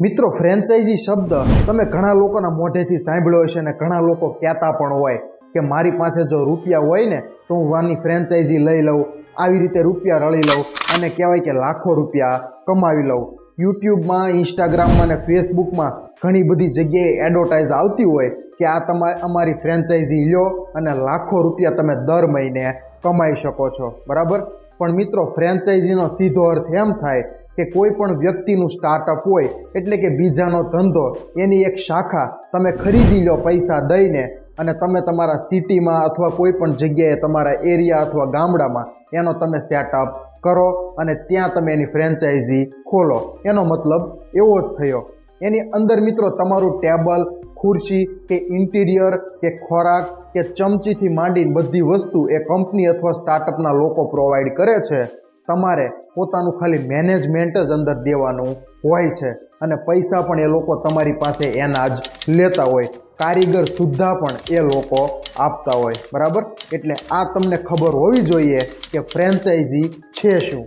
મિત્રો ફ્રેન્ચાઇઝી શબ્દ તમે ઘણા લોકોના મોઢેથી સાંભળ્યો હશે અને ઘણા લોકો કહેતા પણ હોય કે મારી પાસે જો રૂપિયા હોય ને, તો હું વાની ફ્રેન્ચાઇઝી લઈ લઉં, આવી રીતે રૂપિયા રળી લઉં અને કહેવાય કે લાખો રૂપિયા કમાવી લઉં. યુટ્યુબમાં, ઇન્સ્ટાગ્રામમાં અને ફેસબુકમાં ઘણી બધી જગ્યાએ એડવર્ટાઇઝ આવતી હોય કે આ તમારે અમારી ફ્રેન્ચાઇઝી લ્યો અને લાખો રૂપિયા તમે દર મહિને કમાઈ શકો છો. બરાબર? પણ મિત્રો ફ્રેન્ચાઇઝીનો સીધો અર્થ એમ થાય કે કોઈ પણ વ્યક્તિનું સ્ટાર્ટઅપ હોય, એટલે કે બીજાનો ધંધો, એની એક શાખા તમે ખરીદી લો પૈસા દઈને અને તમે તમારા સિટીમાં અથવા કોઈ પણ જગ્યાએ તમારા એરિયા અથવા ગામડામાં એનો તમે સેટઅપ કરો અને ત્યાં તમે એની ફ્રેન્ચાઇઝી ખોલો. એનો મતલબ એવો જ થયો. એની અંદર મિત્રો તમારું ટેબલ, ખુરશી કે ઇન્ટિરિયર કે ખોરાક કે ચમચીથી માંડીને બધી વસ્તુ એ કંપની અથવા સ્ટાર્ટઅપના લોકો પ્રોવાઈડ કરે છે. તમારે પોતાનું ખાલી મેનેજમેન્ટ જ અંદર દેવાનું હોય છે અને પૈસા પણ એ લોકો તમારી પાસે એના જ લેતા હોય. કારીગર સુદ્ધા પણ એ લોકો આપતા હોય. બરાબર? એટલે આ તમને ખબર હોવી જોઈએ કે ફ્રેન્ચાઇઝી છે શું.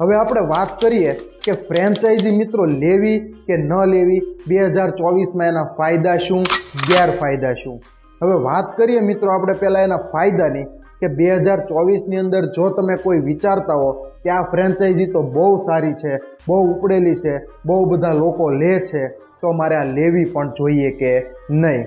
હવે આપણે વાત કરીએ કે ફ્રેન્ચાઇઝી મિત્રો લેવી કે ન લેવી, બે હજાર ચોવીસમાં એના ફાયદા શું, ગેરફાયદા શું? હવે વાત કરીએ મિત્રો આપણે પહેલાં એના ફાયદાની. કે બે હજાર ચોવીસની અંદર જો તમે કોઈ વિચારતા હો કે આ ફ્રેન્ચાઇઝી તો બહુ સારી છે, બહુ ઉપડેલી છે, બહુ બધા લોકો લે છે, તો મારે આ લેવી પણ જોઈએ કે નહીં.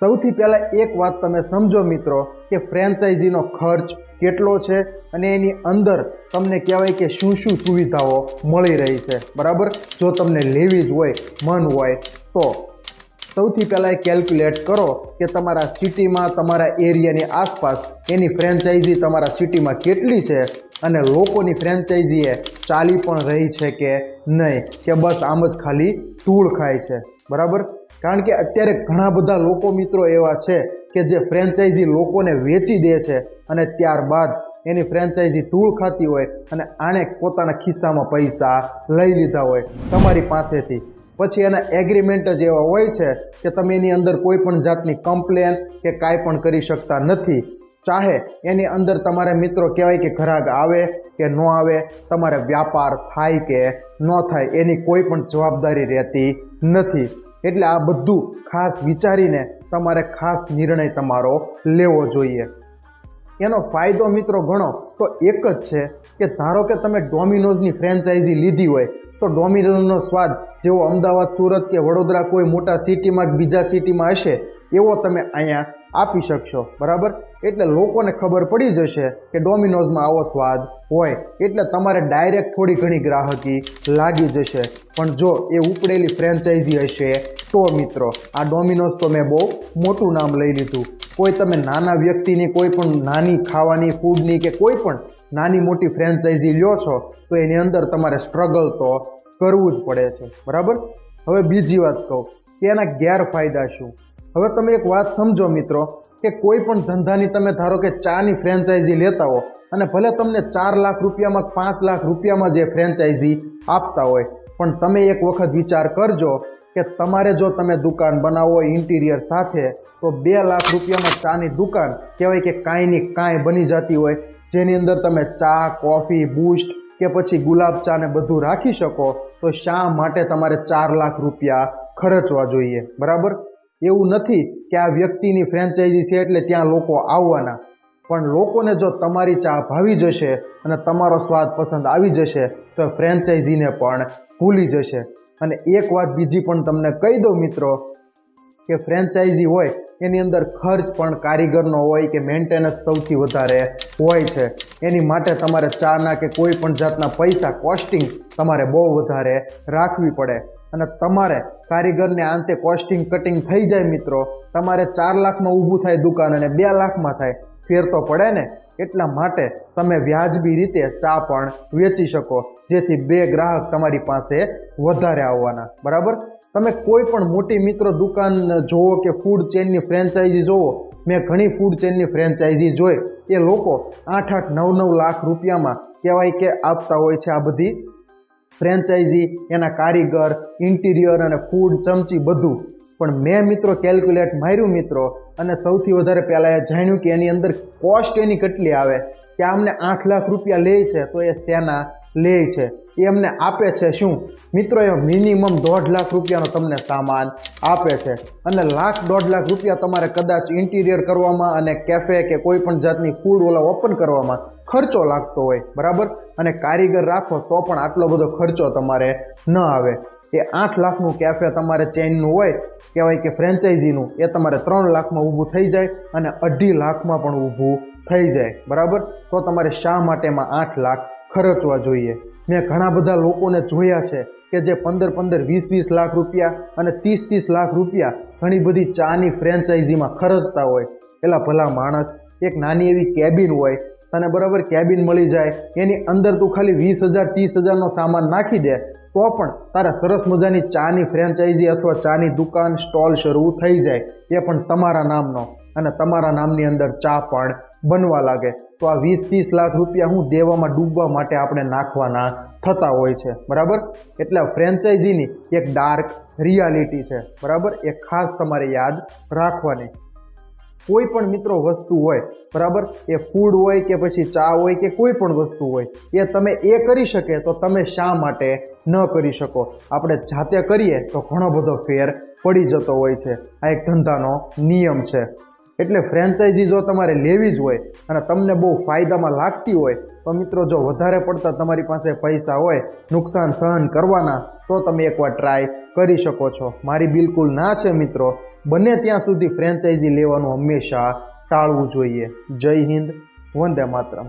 સૌથી પહેલાં એક વાત તમે સમજો મિત્રો કે ફ્રેન્ચાઇઝીનો ખર્ચ કેટલો છે અને એની અંદર તમને કહેવાય કે શું શું સુવિધાઓ મળી રહી છે. બરાબર? જો તમને લેવી જ હોય, મન હોય, તો સૌથી પહેલાં એ કેલ્ક્યુલેટ કરો કે તમારા સિટીમાં તમારા એરિયાની આસપાસ એની ફ્રેન્ચાઇઝી તમારા સિટીમાં કેટલી છે અને લોકોની ફ્રેન્ચાઇઝી એ ચાલી પણ રહી છે કે નહીં, કે બસ આમ જ ખાલી ધૂળ ખાય છે. બરાબર? કારણ કે અત્યારે ઘણા બધા લોકો મિત્રો એવા છે કે જે ફ્રેન્ચાઇઝી લોકોને વેચી દે છે અને ત્યારબાદ એની ફ્રેન્ચાઇઝી ધૂળ ખાતી હોય અને આણે પોતાના ખિસ્સામાં પૈસા લઈ લીધા હોય તમારી પાસેથી. પછી એના એગ્રીમેન્ટ જ એવા હોય છે કે તમે એની અંદર કોઈ પણ જાતની કમ્પ્લેન કે કાંઈ પણ કરી શકતા નથી. ચાહે એની અંદર તમારે મિત્રો કહેવાય કે ઘરાક આવે કે ન આવે, તમારે વ્યાપાર થાય કે ન થાય એની કોઈ પણ જવાબદારી રહેતી નથી. એટલે આ બધું ખાસ વિચારીને તમારે ખાસ નિર્ણય તમારો લેવો જોઈએ. એનો ફાયદો મિત્રો ગણો તો એક જ છે કે ધારો કે તમે ડોમિનોઝની ફ્રેન્ચાઇઝી લીધી હોય, તો ડોમિનોઝનો સ્વાદ જેવો અમદાવાદ, સુરત કે વડોદરા કોઈ મોટા સિટીમાં બીજા સિટીમાં હશે, એવો તમે અહીંયા આપી શકશો, બરાબર? એટલે લોકોને ખબર પડી જશે કે ડોમિનોઝમાં આવો સ્વાદ હોય. એટલે તમારે ડાયરેક્ટ થોડી ઘણી ગ્રાહકી લાગી જશે. પણ જો એ ઉપડેલી ફ્રેન્ચાઇઝી હશે, તો મિત્રો, આ ડોમિનોઝ તો મેં બહુ મોટું નામ લઈ લીધું. કોઈ તમે નાના વ્યક્તિની, કોઈ પણ નાની ખાવાની ફૂડની કે કોઈ પણ નાની મોટી ફ્રેન્ચાઇઝી લ્યો છો, તો એની અંદર તમારે સ્ટ્રગલ તો કરવું જ પડે છે. બરાબર? હવે બીજી વાત કહું કે એના ગેરફાયદા શું? હવે તમે એક વાત સમજો મિત્રો, કે કોઈ પણ ધંધાની તમે ધારો કે ચાની ફ્રેન્ચાઇઝી લેતા હો, અને ભલે તમને ચાર લાખ રૂપિયામાં પાંચ લાખ રૂપિયામાં જે ફ્રેન્ચાઇઝી આપતા હોય, પણ તમે એક વખત વિચાર કરજો કે તમારે જો તમે દુકાન બનાવો ઇન્ટિરિયર સાથે, તો બે લાખ રૂપિયામાં ચાની દુકાન કહેવાય કે કાંઈની કાંઈ બની જતી હોય, જેની અંદર તમે ચા, કોફી, બૂસ્ટ કે પછી ગુલાબ ચા ને બધું રાખી શકો, તો શા માટે તમારે ચાર લાખ રૂપિયા ખર્ચવા જોઈએ? બરાબર? એવું નથી કે આ વ્યક્તિની ફ્રેન્ચાઇઝી છે એટલે ત્યાં લોકો આવવાના. પણ લોકોને જો તમારી ચા ભાવી જશે અને તમારો સ્વાદ પસંદ આવી જશે, તો ફ્રેન્ચાઇઝીને પણ ભૂલી જશે. અને એક વાત બીજી પણ તમને કહી દઉં મિત્રો, કે ફ્રેન્ચાઇઝી હોય, એની અંદર ખર્ચ પણ કારીગરનો હોય કે મેન્ટેનન્સ સૌથી વધારે હોય છે. એની માટે તમારે ચાના કે કોઈ પણ જાતના પૈસા કોસ્ટિંગ તમારે બહુ વધારે રાખવી પડે. અને તમારે કારીગરને અંતે કોસ્ટિંગ કટિંગ થઈ જાય મિત્રો. તમારે ચાર લાખમાં ઊભું થાય દુકાન અને બે લાખમાં થાય. ફેર તો પડે ને? એટલા માટે તમે વ્યાજબી રીતે ચા પણ વેચી શકો, જેથી બે ગ્રાહક તમારી પાસે વધારે આવવાના. બરાબર? તમે કોઈ પણ મોટી મિત્રો દુકાન જોવો કે ફૂડ ચેનની ફ્રેન્ચાઇઝી જોવો, મેં ઘણી ફૂડ ચેનની ફ્રેન્ચાઇઝી જોઈ. એ લોકો આઠ આઠ નવ નવ લાખ રૂપિયામાં કહેવાય કે આપતા હોય છે આ બધી ફ્રેન્ચાઇઝી, એના કારીગર, ઇન્ટિરિયર અને ફૂડ, ચમચી બધું. પણ મેં મિત્રો કેલ્ક્યુલેટ માર્યું મિત્રો, અને સૌથી વધારે પહેલાં એ જાણ્યું કે એની અંદર કોસ્ટ એની કેટલી આવે. કે આમને આઠ લાખ રૂપિયા લે છે, તો એ શેના લે છે. એ અમને આપે છે શું? મિત્રો, એ મિનિમમ દોઢ લાખ રૂપિયાનો તમને સામાન આપે છે. અને લાખ દોઢ લાખ રૂપિયા તમારે કદાચ ઇન્ટિરિયર કરવામાં અને કેફે કે કોઈ પણ જાતની ફૂડ ઓલા ઓપન કરવામાં ખર્ચો લાગતો હોય, બરાબર? અને કારીગર રાખો તો પણ આટલો બધો ખર્ચો તમારે ન આવે. એ આઠ લાખનું કેફે તમારે ચેઇનનું હોય, કહેવાય કે ફ્રેન્ચાઇઝીનું એ તમારે ત્રણ લાખમાં ઊભું થઈ જાય અને અઢી લાખમાં પણ ઊભું થઈ જાય, બરાબર? તો તમારે શા માટેમાં આઠ લાખ ખર્ચવા જોઈએ. મેં ઘણા બધા લોકોને જોયા છે કે જે પંદર પંદર વીસ વીસ લાખ રૂપિયા અને ત્રીસ ત્રીસ લાખ રૂપિયા ઘણી બધી ચાની ફ્રેન્ચાઇઝીમાં ખર્ચતા હોય. પેલા ભલા માણસ, એક નાની એવી કેબિન હોય, તને બરાબર કેબિન મળી જાય, એની અંદર તું ખાલી વીસ હજાર, ત્રીસ હજારનો સામાન નાખી દે, તો પણ તારે સરસ મજાની ચાની ફ્રેન્ચાઇઝી અથવા ચાની દુકાન સ્ટોલ શરૂ થઈ જાય. એ પણ તમારા નામનો અને તમારા નામની અંદર ચા પણ બનવા લાગે. તો આ વીસ ત્રીસ લાખ રૂપિયા હું દેવામાં ડૂબવા માટે આપણે નાખવાના થતા હોય છે. બરાબર? એટલે ફ્રેન્ચાઇઝીની એક ડાર્ક રિયાલિટી છે. બરાબર? એ ખાસ તમારે યાદ રાખવાની. કોઈ પણ મિત્રો વસ્તુ હોય, બરાબર? એ ફૂડ હોય કે પછી ચા હોય કે કોઈ પણ વસ્તુ હોય, એ તમે એ કરી શકે તો તમે શા માટે ન કરી શકો? આપણે જાતે કરીએ તો ઘણો બધો ફેર પડી જતો હોય છે. આ એક ધંધાનો નિયમ છે. એટલે ફ્રેન્ચાઇઝી જો તમારે લેવી જ હોય અને તમને બહુ ફાયદામાં લાગતી હોય, તો મિત્રો જો વધારે પડતા તમારી પાસે પૈસા હોય, નુકસાન સહન કરવાના, તો તમે એકવાર ટ્રાય કરી શકો છો. મારી બિલકુલ ના છે મિત્રો. બને ત્યાં સુધી ફ્રેન્ચાઇઝી લેવાનું હંમેશા ટાળવું જોઈએ. જય હિન્દ, વંદે માતરમ.